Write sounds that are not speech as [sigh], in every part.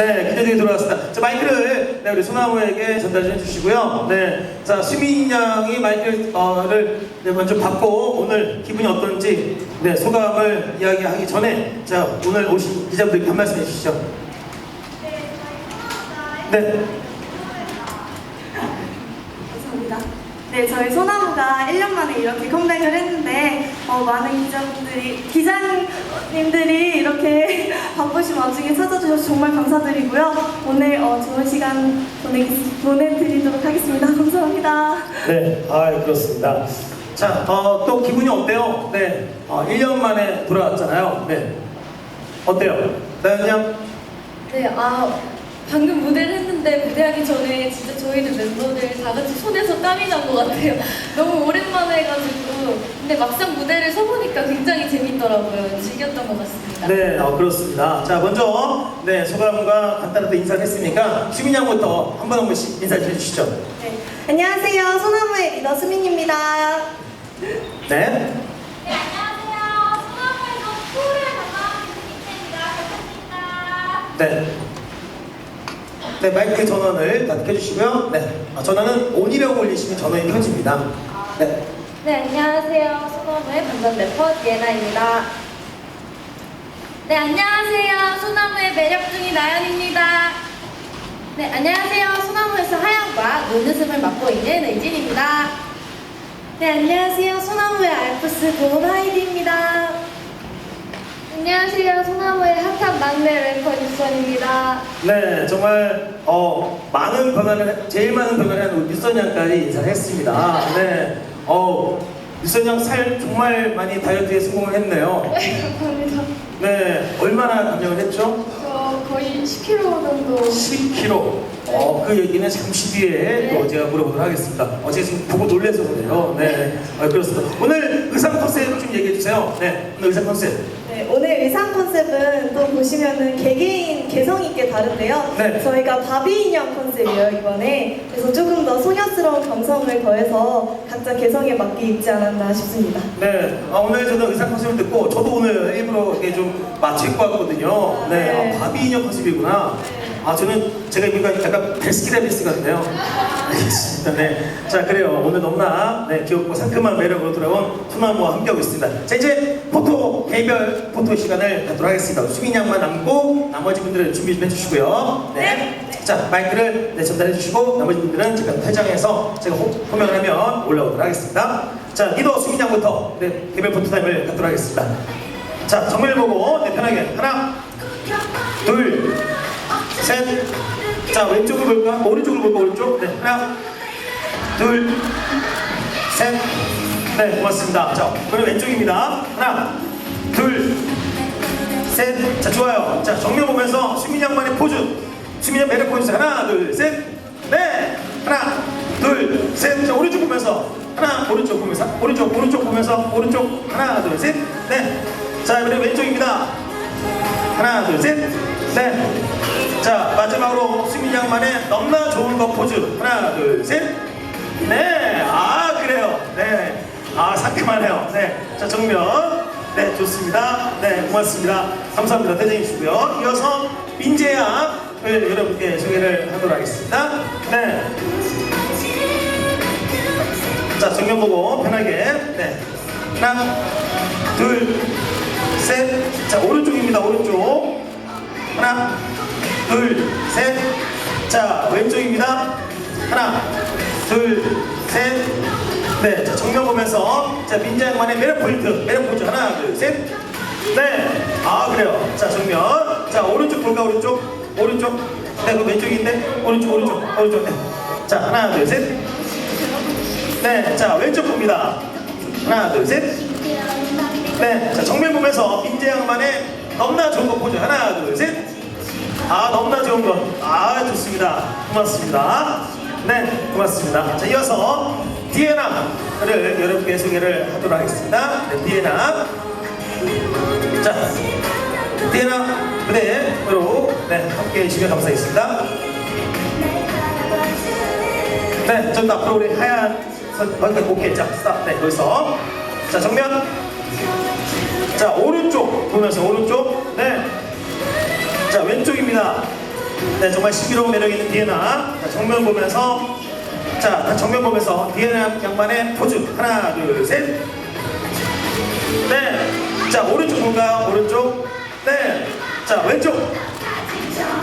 네, 기대되게 돌아왔습니다. 자, 마이크를 네, 우리 소나무에게 전달 좀 해주시고요. 네, 자, 수민 양이 마이크를 네, 먼저 받고 오늘 기분이 어떤지 네, 소감을 이야기하기 전에 자, 오늘 오신 기자분들께 한 말씀 해주시죠. 네, 감사합니다. 네, 저희 소나무가 1년 만에 이렇게 컴백을 했는데 어, 많은 기자분들이 기자님들이 이렇게 [laughs] 바쁘신 와중에 찾아주셔서 정말 감사드리고요. 오늘 어, 좋은 시간 보내, 보내드리도록 하겠습니다. [laughs] 감사합니다. 네, 아, 그렇습니다. 자, 어, 또 기분이 어때요? 네, 어, 1년 만에 돌아왔잖아요. 네, 어때요? 나연 양? 네, 아 방금 무대를 했는데 무대하기 전에 진짜 저희들 멤버들 다 같이 손에서 땀이 난 것 같아요. [laughs] 너무 오랜만에 해가지고 근데 막상 무대를 서보니까 굉장히 재밌더라고요. 즐겼던 것 같습니다. 네, 어, 그렇습니다. 자, 먼저 네 소감과 간단하게 인사를 했으니까 수민 양부터 한 번 한 번씩 인사 좀 해주시죠. 네, 안녕하세요. 소나무의 리더 수민입니다. 네, 네, 안녕하세요. 소나무에서 투를 담당하는 김태입니다. 반갑습니다. 네. 네, 마이크 전원을 다 켜주시고요. 네, 아, 전원은 온이라고 올리시면 전원이 켜집니다. 네, 네, 안녕하세요. 소나무의 반전 래퍼 예나입니다. 네, 안녕하세요. 소나무의 매력둥이 나연입니다. 네, 안녕하세요. 소나무에서 하얀과 눈웃음을 맡고 있는 의진입니다. 네, 안녕하세요. 소나무의 알프스 고은 하이디입니다. 안녕하세요. 소나무의 핫한 막내 래퍼 유선입니다. 네, 정말 어, 많은 변화를 제일 많은 변화를 한 우리 유선 양까지 인사를 했습니다. 네, 어, 유선 양살 정말 많이 다이어트에 성공을 했네요. 감사합니다. 네, 얼마나 감량을 했죠? 저 거의 10kg 정도. 10kg. 어, 그 얘기는 잠시 뒤에 또 제가 물어보도록 하겠습니다. 어, 제가 지금 보고 놀라서 그래요. 네, 어, 그렇습니다. 오늘 의상 컨셉 좀 얘기해 주세요. 네, 오늘 의상 컨셉. 네, 오늘 의상 컨셉은 또 보시면은 개개인 개성 있게 다른데요. 네. 저희가 바비 인형 컨셉이에요 이번에. 그래서 조금 더 소녀스러운 감성을 더해서 각자 개성에 맞게 입지 않았나 싶습니다. 네, 아, 오늘 저는 의상 컨셉을 듣고 저도 오늘 일부러 이렇게 좀 맞출 것 같거든요. 네, 네. 아, 바비 인형 컨셉이구나. 아, 저는 제가 입으니까 약간 베스키라비스 같네요. 알겠습니다. 네. 자, 그래요. 오늘 너무나 네, 귀엽고 상큼한 매력으로 돌아온 소나무와 함께하고 있습니다. 자, 이제 포토, 개별 포토 시간을 갖도록 하겠습니다. 수민 양만 남고 나머지 분들은 준비 좀 해주시고요. 네. 자, 마이크를 네, 전달해 주시고 나머지 분들은 지금 퇴장해서 제가 호, 호명을 하면 올라오도록 하겠습니다. 자, 리더 수민 양부터 네, 개별 포토 타임을 갖도록 하겠습니다. 자, 정면을 보고 네, 편하게 하나, 둘, 셋. 자, 왼쪽을 볼까? 오른쪽을 볼까? 오른쪽. 네, 하나, 둘, 셋. 네, 고맙습니다. 자, 그럼 왼쪽입니다. 하나, 둘, 셋. 자, 좋아요. 자, 정면 보면서 수민 양만의 포즈. 수민 양 매력 포즈. 하나, 둘, 셋. 네. 하나, 둘, 셋. 자, 오른쪽 보면서. 하나, 오른쪽 보면서. 오른쪽, 오른쪽 보면서. 오른쪽. 하나, 둘, 셋. 네. 자, 그리고 왼쪽입니다. 하나, 둘, 셋. 네. 자, 마지막으로 수민 양만의 너무나 좋은 거 포즈. 하나, 둘, 셋. 네. 아, 그래요. 네. 아, 상큼하네요. 네. 자, 정면. 네, 좋습니다. 네, 고맙습니다. 감사합니다. 대장이시고요. 이어서 민재 양을 여러분께 소개를 하도록 하겠습니다. 네. 자, 정면 보고 편하게. 네. 하나, 둘, 셋. 자, 오른쪽입니다. 오른쪽. 하나, 둘, 셋. 자, 왼쪽입니다. 하나, 둘, 셋. 네, 자, 정면 보면서. 자, 민자 양만의 매력 포인트. 매력 포인트. 하나, 둘, 셋. 네. 아, 그래요. 자, 정면. 자, 오른쪽 볼까, 오른쪽? 오른쪽. 네, 그 왼쪽인데? 오른쪽, 오른쪽, 오른쪽. 네. 자, 하나, 둘, 셋. 네, 자, 왼쪽 봅니다. 하나, 둘, 셋. 네, 자 정면 보면서 민재 양만의 너무나 좋은 거 포즈 하나 둘 셋. 아 너무나 좋은 거. 아 좋습니다. 고맙습니다. 네, 고맙습니다. 자 이어서 디에나를 여러분께 소개를 하도록 하겠습니다. 네, 디에나. 자, 디에나 무대로 네 함께 해주시면 감사하겠습니다. 네, 좀더 앞으로 우리 하얀 선, 오케이, 오케이, 자, 스탑. 네, 여기서. 자, 정면. 자, 오른쪽 보면서 오른쪽. 네. 자, 왼쪽입니다. 네, 정말 신비로운 매력 있는 디에나. 자, 정면 보면서. 자, 다 정면 보면서 디에나 양반의 포즈. 하나, 둘, 셋. 네. 자, 오른쪽 볼까요? 오른쪽. 네. 자, 왼쪽.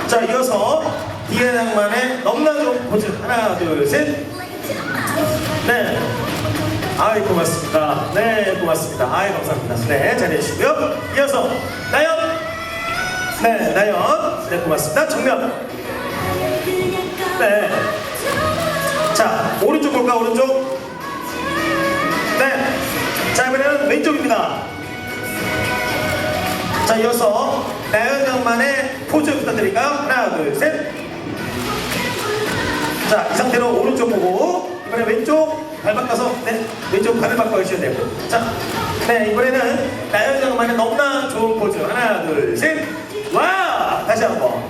자, 이어서 디에나 양반의 너무나 좋은 포즈. 하나, 둘, 셋. 네. 아이, 고맙습니다. 네, 고맙습니다. 아이, 감사합니다. 네, 잘해주시고요. 이어서, 나연. 네, 나연. 네, 고맙습니다. 정면. 네. 자, 오른쪽 볼까, 오른쪽? 네. 자, 이번에는 왼쪽입니다. 자, 이어서 나연 양만의 포즈 부탁드릴까요? 하나, 둘, 셋. 자, 이 상태로 오른쪽 보고, 이번에 왼쪽 발 바꿔서, 네, 왼쪽 발을 바꿔주셔야 돼요. 자, 네, 이번에는 나연 양만의 너무나 좋은 포즈. 하나, 둘, 셋. 와! 다시 한 번.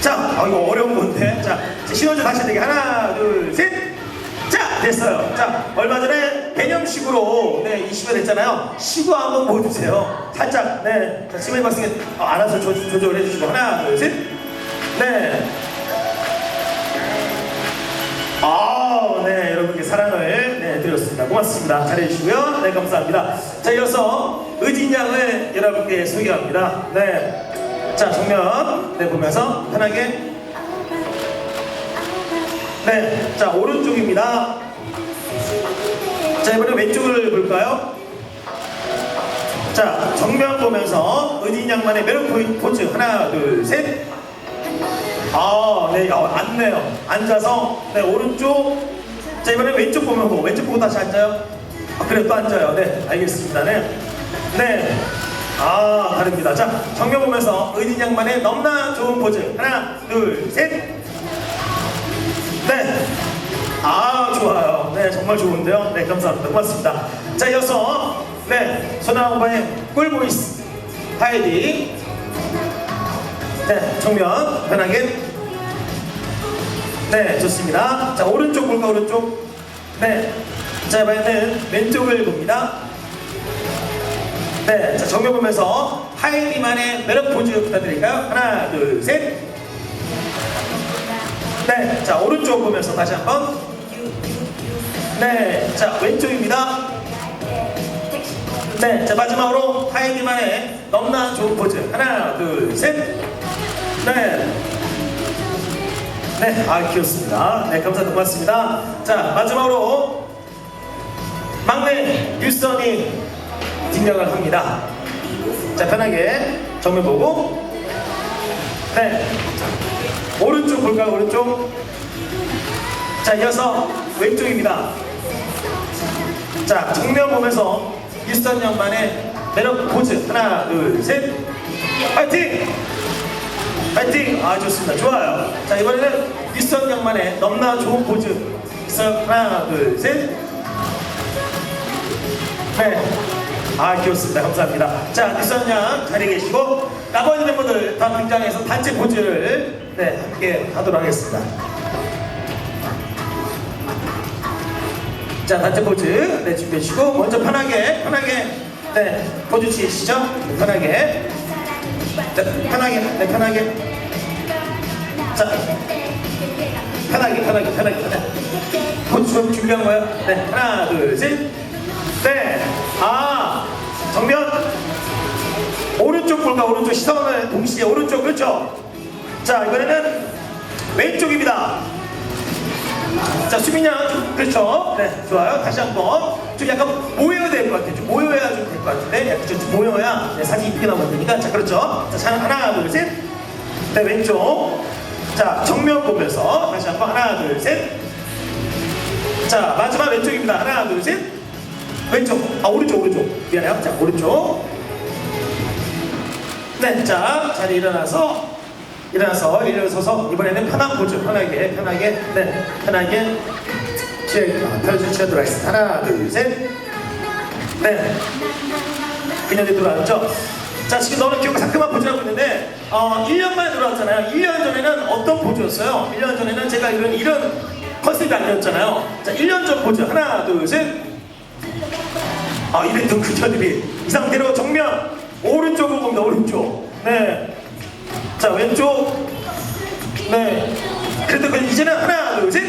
자, 아, 이거 어려운 건데. 자, 신호주 다시 되게 하나, 둘, 셋. 자, 됐어요. 자, 얼마 전에 개념식으로 네, 이 시간 했잖아요. 시구 한번 보여주세요. 살짝, 네. 자, 지금 해봤으니까 어, 알아서 조, 조절해 주시고. 하나, 둘, 셋. 네. 아, 네, 여러분께 사랑을 네, 드렸습니다. 고맙습니다. 잘해주시고요. 네, 감사합니다. 자, 이어서 의진 양을 여러분께 소개합니다. 네. 자, 정면, 네, 보면서 편하게. 네, 자, 오른쪽입니다. 자, 이번에 왼쪽을 볼까요? 자, 정면 보면서 의진 양만의 매력 포즈. 하나, 둘, 셋. 아, 네, 어, 앉네요. 앉아서, 네, 오른쪽. 자, 이번에 왼쪽 보면 보고, 왼쪽 보고 다시 앉아요. 아, 그래, 또 앉아요. 네, 알겠습니다. 네. 네. 아, 다릅니다. 자, 정면 보면서 의진 양만의 너무나 좋은 포즈. 하나, 둘, 셋. 네. 아, 좋아요. 네, 정말 좋은데요. 네, 감사합니다. 고맙습니다. 자, 이어서, 네, 소나오바의 꿀보이스. 하이디. 네, 정면 편하게. 네, 좋습니다. 자, 오른쪽 볼까 오른쪽? 네. 자, 이번에는 왼쪽을 봅니다. 네, 자, 정면 보면서 하이리만의 매력 포즈 부탁드릴까요? 하나, 둘, 셋. 네, 자, 오른쪽 보면서 다시 한 번. 네, 자, 왼쪽입니다. 네, 자 마지막으로 하이디만의 너무나 좋은 포즈 하나 둘 셋. 네. 네, 아 귀엽습니다. 네, 감사합니다. 고맙습니다. 자 마지막으로 막내 유선이 진정을 합니다. 자 편하게 정면 보고. 네. 오른쪽 볼까요? 오른쪽. 자 이어서 왼쪽입니다. 자 정면 보면서 일선 양반의 매력 포즈 하나 둘 셋 파이팅 파이팅 아 좋습니다 좋아요 자 이번에는 일선 양반의 너무나 좋은 포즈 있어요 하나 둘 셋 네 아 귀엽습니다. 감사합니다. 자 일선 양 자리에 계시고 나머지 멤버들 다 등장해서 단체 포즈를 네 함께 하도록 하겠습니다. 자 단체 포즈 네 준비해 주시고 먼저 편하게 편하게 네 포즈 취시죠. 편하게. 자 편하게 네 편하게. 자 편하게 편하게 편하게 편하게. 포즈 좀 준비한 거예요? 네 하나 둘 셋 네 아 정면 오른쪽 볼까 오른쪽 시선을 동시에 오른쪽 그렇죠 자 이번에는 왼쪽입니다 자, 수빈 양, 그렇죠. 네, 좋아요. 다시 한 번. 좀 약간 모여야 될 것 같아요. 좀 모여야 좀 될 것 같은데. 약간 좀 모여야 네, 사진 이쁘게 나오면 되니까. 자, 그렇죠. 자, 자, 하나, 둘, 셋. 네, 왼쪽. 자, 정면 보면서. 다시 한 번. 하나, 둘, 셋. 자, 마지막 왼쪽입니다. 하나, 둘, 셋. 왼쪽. 아, 오른쪽, 오른쪽. 미안해요. 자, 오른쪽. 네, 자, 자리 일어나서. 일어나서 일어서서 이번에는 편한 포즈 편하게 편하게 네 편하게 취해 아, 편하게 취하도록 하나 둘 셋 네 그녀들 들어왔죠 자 지금 너무 귀엽고 상큼한 포즈를 하고 있는데 어 1년 만에 들어왔잖아요 1년 전에는 어떤 포즈였어요 1년 전에는 제가 이런 이런 컨셉이 아니었잖아요 자 1년 전 포즈 하나 둘 셋 아 이랬던 그녀들이 이 상태로 정면 오른쪽으로 봅니다 오른쪽 네 자 왼쪽 네. 그래도 그 이제는 하나, 둘, 셋.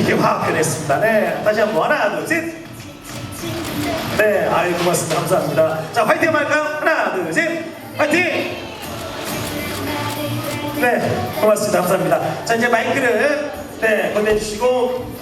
이게 확 변했습니다. 네. 다시 한 번 하나, 둘, 셋. 네. 아유, 고맙습니다. 감사합니다. 자, 화이팅 할까요? 하나, 둘, 셋. 화이팅! 네. 고맙습니다. 감사합니다. 자, 이제 마이크를 네, 건네주시고